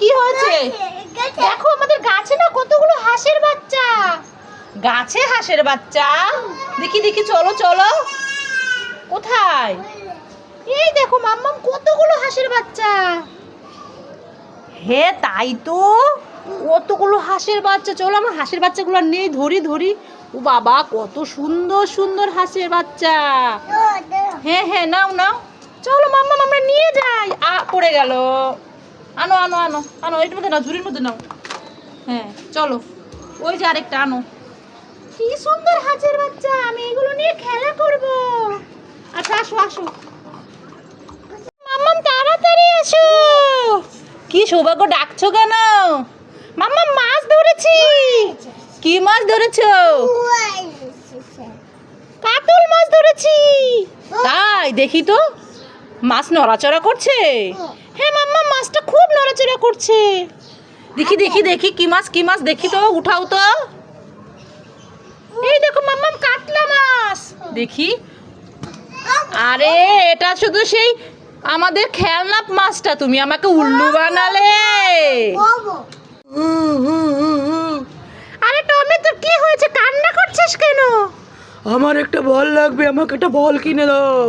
কি হয়েছে? দেখো আমাদের গাছে না কতগুলো হাঁসের বাচ্চা। গাছে হাঁসের বাচ্চা? দেখি দেখি চলো চলো। কোথায়? এই দেখো মাম্মাম কতগুলো হাঁসের বাচ্চা। হে তাই তো? কতগুলো হাঁসের বাচ্চা। চলো আমার হাঁসের বাচ্চাগুলো নেই। ধরি ধরি। ও বাবা কত সুন্দর সুন্দর হাঁসের বাচ্চা। হ্যাঁ হ্যাঁ নাও নাও। চলো মাম্মা আমরা নিয়ে যাই। আ পড়ে গেল। আনো আনো আনো আনো এটার মধ্যে নাও, ঝুড়ির মধ্যে নাও। হ্যাঁ চলো। ওই যে আরেকটা, আনো। কি সুন্দর হাঁসের বাচ্চা, আমি এগুলো নিয়ে খেলা করব। আচ্ছা আসো আসো। মাম্মাম, তাড়াতাড়ি এসো। কি সৌভাগ্য, ডাকছো কেন? মাম্মা মাছ ধরেছি। কি মাছ ধরেছো? কাতল মাছ ধরেছি। তাই, দেখি তো। মাছ নড়াচড়া করছে? হ্যাঁ মাম্মা মাছটা খুব নড়াচড়া করছে। দেখি দেখি দেখি কি মাছ কি মাছ দেখি তো উঠাও তো। এই দেখো মাম্মাম কাতলা মাছ। দেখি। আরে এটা শুধু সেই আমাদের খেলনা মাছটা তুমি আমাকে উল্লু বানালে। আরে টমি তোর কি হয়েছে? কান্না করছিস কেন? আমার একটা বল লাগবে আমাকে একটা বল কিনে দাও।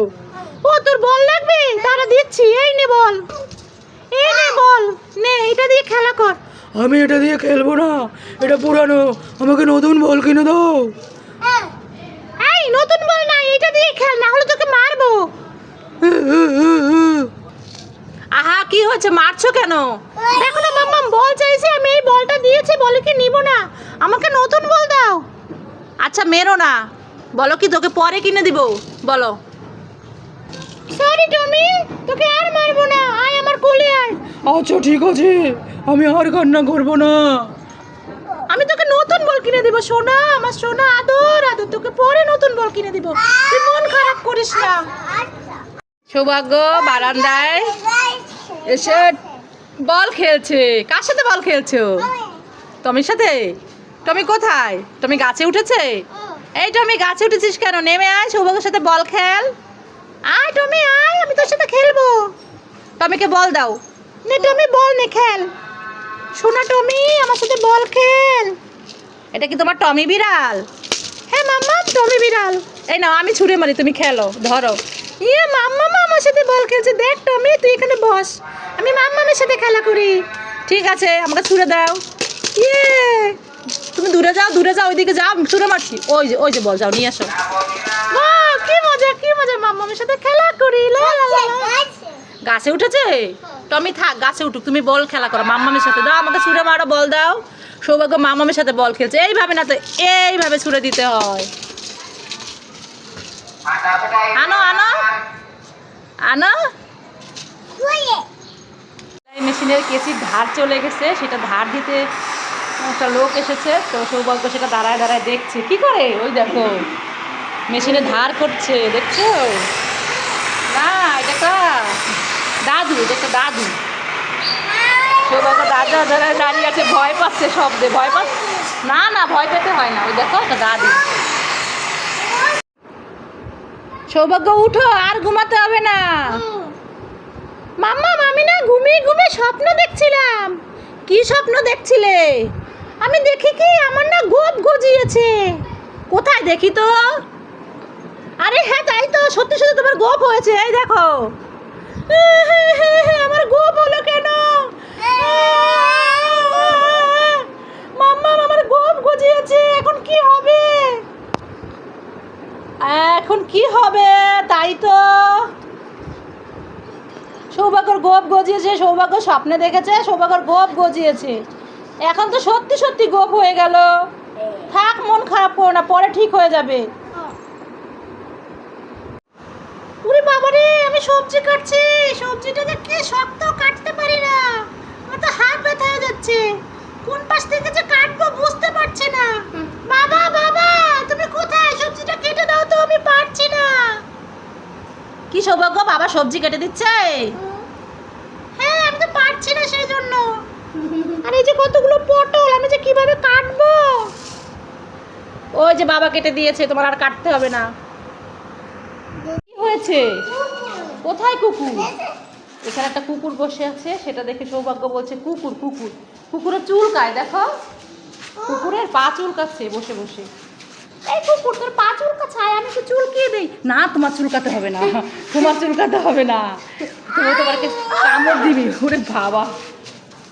ও তোর বল লাগবে? তারা দিচ্ছি এই নে বল। এই নে বল। নে এটা দিয়ে খেলা কর। আমি এটা দিয়ে খেলব না। এটা পুরানো। আমাকে নতুন বল কিনে দাও। এই নতুন বল না এটা দিয়ে খেল না হলে তোকে মারবো। আহা কি হয়েছে? মারছো কেন? দেখো না মাম্মা বল চাইছে আমি এই বলটা দিয়েছি বলে কি নিব না? আমাকে নতুন বল দাও। আচ্ছা মেরো না। বলো কি তোকে পরে কিনে দিব? বলো। সরি টমি তোকে আর মারবো না আয় আমার কোলে আয় আচ্ছা ঠিক আছে। আমি আর কান্না করব না। আমি তোকে নতুন বল কিনে দিব, সোনা, আমার সোনা, আদর আদর। তোকে পরে নতুন বল কিনে দিব। তুই মন খারাপ করিস না। সৌভাগ্য, বারান্দায় এসে বল খেলছে। কার সাথে বল খেলছো? টমির সাথে? টমি কোথায়? টমি গাছে উঠেছে? এই টমি, গাছে উঠেছিস কেন? নেমে আয়, সৌভাগ্যের সাথে বল খেল। আয় টমি, আয়, আমি তোর সাথে খেলব। টমিকে বল দাও। নে টমি বল নে খেল। শোনা টমি আমার সাথে বল খেল। এটা কি তোমার টমি বিড়াল? হ্যাঁ মাম্মা টমি বিড়াল। এই নাও আমি ছুঁড়ে মারি তুমি খেলো ধরো। ইয়ে মাম্মা আমার সাথে বল খেলছে। দেখ টমি তুই এখানে বস। আমি মাম্মামের সাথে খেলা করি। ঠিক আছে আমাকে ছুঁড়ে দাও। ইয়ে। তুমি দূরে যাও দূরে যাও ওইদিকে যাও ছুঁড়ে মারছি। ওই যে ওই যে বল যাও নিয়ে আসো। কি মজা কি মজা মাম্মামের সাথে খেলা করি। লা লা লা। গাছে উঠেছে? টমি থাক, গাছে উঠুক, তুমি বল খেলা করো, মাম্মামের সাথে দাও, আমাকে ছুঁড়ে মারো, বল দাও। সৌভাগ্য মামামের সাথে বল খেলছে, এইভাবে না তো, এইভাবে ছুঁড়ে দিতে হয়। আনো আনো আনো। মেশিনের কেসির ধার চলে গেছে সেটা ধার দিতে একটা লোক এসেছে, তো সৌভাগ্য সেটা দাঁড়ায় দাঁড়ায় দেখছে। কি করে? ওই দেখো, মেশিনে ধার করছে, দেখছ? না, এটা একটা দাদু একটা দাদু। সৌভাগ্য দাদু দাঁড়ায় দাঁড়িয়ে আছে, ভয় পাচ্ছে শব্দে, ভয় পাচ্ছে। না না, ভয় পেতে হয় না। ওই দেখো, একটা দাদু। সৌভাগ্য, উঠো, আর ঘুমাতে হবে না। মাম্মা আমি না ঘুমিয়ে ঘুমিয়ে স্বপ্ন দেখছিলাম। কি স্বপ্ন দেখছিলে? আমি দেখি কি আমার না গোপ গজিয়েছে। কোথায় দেখি তো? আরে হ্যাঁ তাই তো, সত্যি সত্যি তোমার গোপ হয়েছে। এই দেখো। আমার গোপ হলো কেন? মাম্মা, আমার গোপ গজিয়েছে, এখন কি হবে? এখন কি হবে? তাই তো। সৌভাগ্যর গোপ গজিয়েছে, সৌভাগ্য স্বপ্নে দেখেছে, সৌভাগ্যর গোপ গজিয়েছে। এখন তো সত্যি সত্যি গোপ হয়ে গেল। থাক, মন খারাপ করো না, পরে ঠিক হয়ে যাবে। বাবারে, আমি সবজি কাটছি। সবজিটা যে কি শক্ত কাটতে পারি না। আমার তো হাত ব্যথা হয়ে যাচ্ছে। কোন পাশ থেকে যে কাটবো বুঝতে পারছি না। বাবা বাবা, তুমি কোথায়? সবজিটা কেটে দাও তো, আমি পারছি না। কি সৌভাগ্য, বাবা সবজি কেটে দিচ্ছে। হ্যাঁ আমি তো পারছি না সেই জন্য আর এই যে কতগুলো পটল, আমি যে কীভাবে কাটবো? ওই যে বাবা কেটে দিয়েছে, তোমার আর কাটতে হবে না। হয়েছে? কোথায় কুকুর? এখানে একটা কুকুর বসে আছে, সেটা দেখে সৌভাগ্য বলছে, কুকুর কুকুর, কুকুরের চুলকায় দেখো। কুকুরের পা চুলকাচ্ছে বসে বসে। এই কুকুর, তোর পা চুলকাচ্ছে? আয়, আমি একটু চুলকিয়ে দেই। না, তোমার চুলকাতে হবে না, তোমার চুলকাতে হবে না। তুমি তোমাকে কামড় দিবি। ওরে বাবা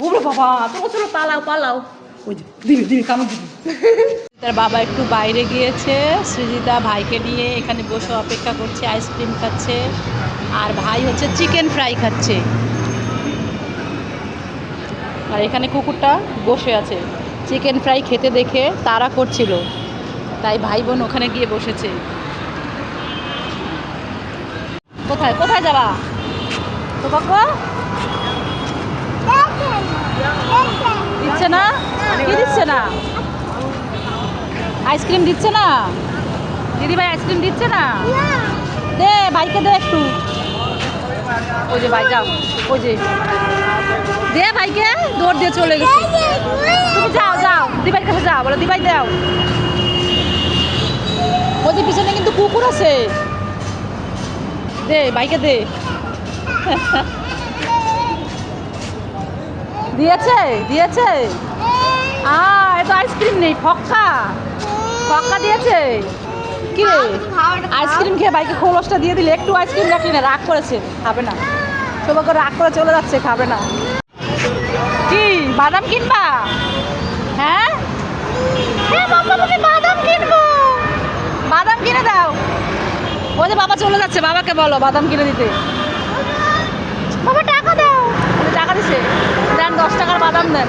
ওরে বাবা চলো চলো পালাও পালাও। তার বাবা একটু বাইরে গিয়েছে, সৃজিতা ভাইকে নিয়ে এখানে বসে অপেক্ষা করছে, আইসক্রিম খাচ্ছে, আর ভাই হচ্ছে চিকেন ফ্রাই খাচ্ছে। আর এখানে কুকুরটা বসে আছে, চিকেন ফ্রাই খেতে দেখে তারা করছিল। তাই ভাই বোন ওখানে গিয়ে বসেছে। কোথায় কোথায় যাবা? তো দিচ্ছে না? কি দিচ্ছে না? আইসক্রিম দিচ্ছে না? দিদি ভাই আইসক্রিম দিচ্ছে না? দে ভাইকে দে একটু। ওই যে ভাই যাও। ওই যে। দে ভাইকে দৌড় দিয়ে চলে গেছে। তুমি যাও যাও। দিবাইয়ের কাছে যাও বলো দিবাই দাও। ওই যে পিছনে কিন্তু কুকুর আছে। দে ভাইকে দে। দিয়েছে দিয়েছে। আইসক্রিম নেই, ফক্কা। ফক্কা দিয়েছে। কি রে? আইসক্রিম খেয়ে বাইকে খোলসটা দিয়ে দিলে, একটু আইসক্রিম রাখলি না, রাগ করেছে, খাবে না। সবাইকে রাগ করে চলে যাচ্ছে, খাবে না। কি, বাদাম কিনবা? হ্যাঁ? হ্যাঁ বাবা বাদাম কিনে দাও। যে বাবা চলে যাচ্ছে, বাবাকে বলো, বাদাম কিনে দিতে। বাবা দিছে দেন দশ টাকার বাদাম দেন।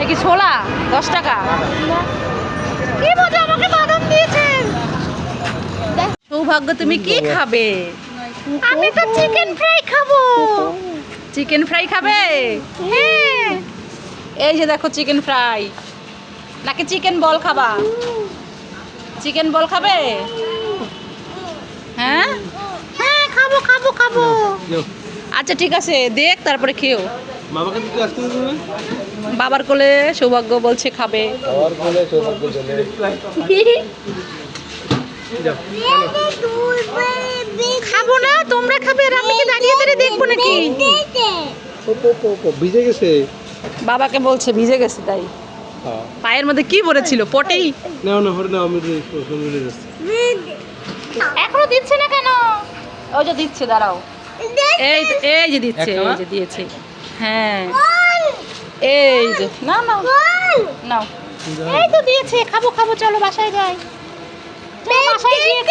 এ কি ছোলা? দশ টাকা। সৌভাগ্য, তুমি কি খাবে? আমি তো চিকেন ফ্রাই খাব। চিকেন ফ্রাই খাবে? হ্যাঁ। এই যে দেখো চিকেন ফ্রাই। নাকি চিকেন বল খাবা? চিকেন বল খাবে? হ্যাঁ? হ্যাঁ খাব খাব খাব। আচ্ছা ঠিক আছে দেখ তারপরে দেবে বাবার কোলে সৌভাগ্য বলছে খাবে। খাব না তোমরা খাবে আর আমি কি দাঁড়িয়ে দাঁড়িয়ে দেখব নাকি? ভিজে গেছে? বাবাকে বলছে ভিজে গেছে তাই। হ্যাঁ। পায়ের মধ্যে কি পড়েছিল পটেই। নাও না হরে নাও আমি এখনও দিচ্ছে না কেন? ওই যে দিচ্ছে দাঁড়াও। এই এই যে দিচ্ছে এই যে দিয়েছে। হ্যাঁ। এই যে না না নাও। এই তো দিয়েছে খাব খাব চলো বাসায় যাই। বাসায় গিয়ে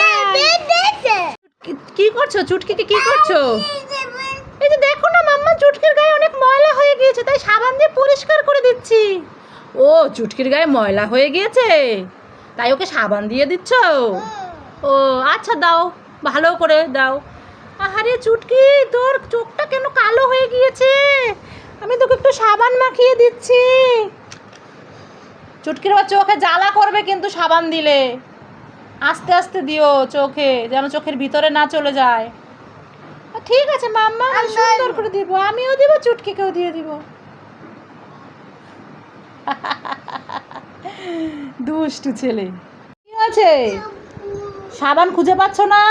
কি করছ? চুটকিকে কি করছ? এই যে দেখো না মাম্মা চুটকির গায়ে অনেক ময়লা হয়ে গিয়েছে তাই সাবান দিয়ে পরিষ্কার করে দিচ্ছি। ও চুটকির গায়ে ময়লা হয়ে গিয়েছে? তাই ওকে সাবান দিয়ে দিচ্ছ? ও আচ্ছা দাও ভালো করে দাও। আহারে চুটকি তোর চোখটা কেন কালো হয়ে গিয়েছে? আমি তোকে একটু সাবান মাখিয়ে দিচ্ছি। চুটকির আবার চোখে জ্বালা করবে কিন্তু সাবান দিলে। আস্তে আস্তে দিও চোখে যেন চোখের ভিতরে না চলে যায়। ঠিক আছে মাম্মা আমি সুন্দর করে দিব। আমিও দিব চুটকিকেও দিয়ে দিব। দুষ্টু ছেলে। কি আছে সাবান খুঁজে পাচ্ছ না?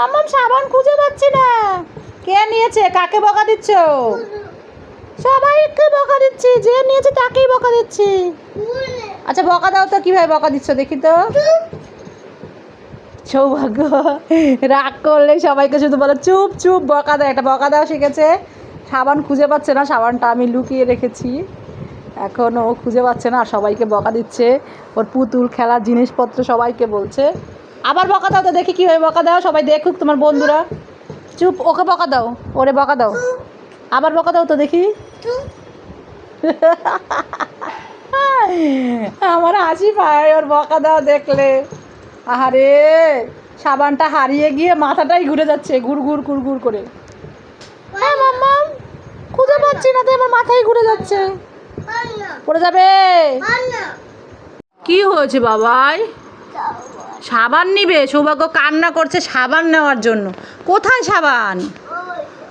মাম্মাম সাবান খুঁজে পাচ্ছি না। কে নিয়েছে? কাকে বকা দিচ্ছ? সবাইকে বকা দিচ্ছি। যে নিয়েছে তাকেই বকা দিচ্ছি। আচ্ছা বকা দাও তো, কীভাবে বকা দিচ্ছ দেখি তো। সৌভাগ্য, রাগ করলে সবাইকে শুধু বলে, চুপ চুপ, বকা দেয় একটা বকা দেওয়া শিখেছে। সাবান খুঁজে পাচ্ছে না, সাবানটা আমি লুকিয়ে রেখেছি। এখন ও খুঁজে পাচ্ছে না সবাইকে বকা দিচ্ছে। ওর পুতুল খেলার জিনিসপত্র সবাইকে বলছে। আবার বকা দাও তো দেখি কীভাবে বকা দাও সবাই দেখুক তোমার বন্ধুরা। চুপ ওকে বকা দাও ওরে বকা দাও। আবার বকা দাও তো দেখি। আমার হাসি পায় ওর বকা দাও দেখলে। আহারে সাবানটা হারিয়ে গিয়ে মাথাটাই ঘুরে যাচ্ছে ঘুর ঘুর ঘুর ঘুর করে। হ্যাঁ মাম্মা খুঁজে পাচ্ছি না তো আমার মাথায় ঘুরে যাচ্ছে। পড়ে যাবে। কি হয়েছে বাবাই? সাবান নিবে? সৌভাগ্য কান্না করছে সাবান নেওয়ার জন্য। কোথায় সাবান?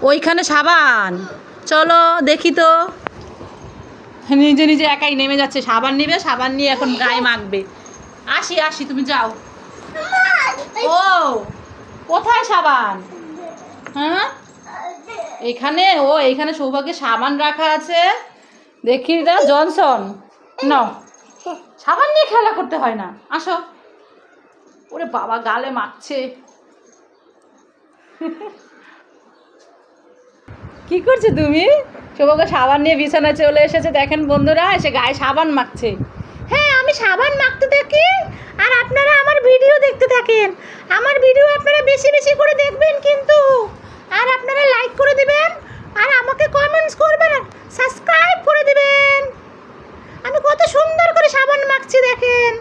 ওইখানে সাবান। চলো, দেখি তো। নিজে নিজে একাই নেমে যাচ্ছে। সাবান নিবে, সাবান নিয়ে এখন গায়ে মাখবে। আসি আসি, তুমি যাও। ও, কোথায় সাবান? হ্যাঁ? এখানে? ও, এখানে সৌভাগ্যের সাবান রাখা আছে। দেখি না জনসন। নাও। সাবান নিয়ে খেলা করতে হয় না। আসো। ওরে বাবা গালে মাখছে। কি করছ তুমি? শুভকে সাবান নিয়ে বিছানা চলে এসেছে দেখেন বন্ধুরা এসে গায়ে সাবান মাখছে। হ্যাঁ আমি সাবান মাখতে থাকি আর আপনারা আমার ভিডিও দেখতে থাকেন। আমার ভিডিও আপনারা বেশি বেশি করে দেখবেন কিন্তু। আর আপনারা লাইক করে দিবেন আর আমাকে কমেন্টস করবেন আর সাবস্ক্রাইব করে দিবেন। আমি কত সুন্দর করে সাবান মাখছি দেখেন।